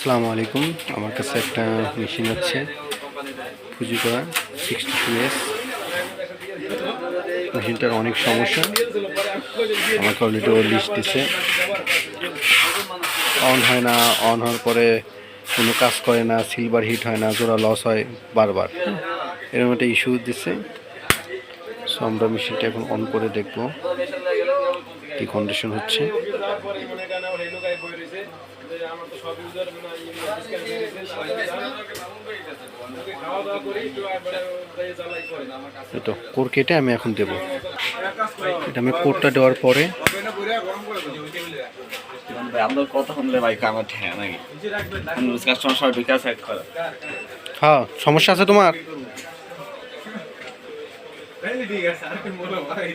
আসসালামু আলাইকুম। আমার কাছে একটা মেশিন আছে ফুজি করা সিক্সটি টু এস মেশিনটার অনেক সমস্যা। আমাকে অলরেডি ও লিস্ট দিছে। অন হয় না অন হওয়ার পরে কোনো কাজ করে না সিলভার হিট হয় না, জোড়া লস হয় বারবার। এরকম একটা ইস্যু দিচ্ছে সো আমরা মেশিনটা এখন অন করে দেখব। কি কন্ডিশন হচ্ছে? তো কোর কেটে আমি এখন দেবো। এটা আমি কোরটা দেওয়ার পরে। হ্যাঁ সমস্যা আছে তোমার? এই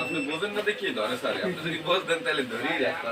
আপনি বোঝেন না দেখিয়ে ধরে স্যার আপনি যদি বোঝতেন তাহলে ধরেই রাখতে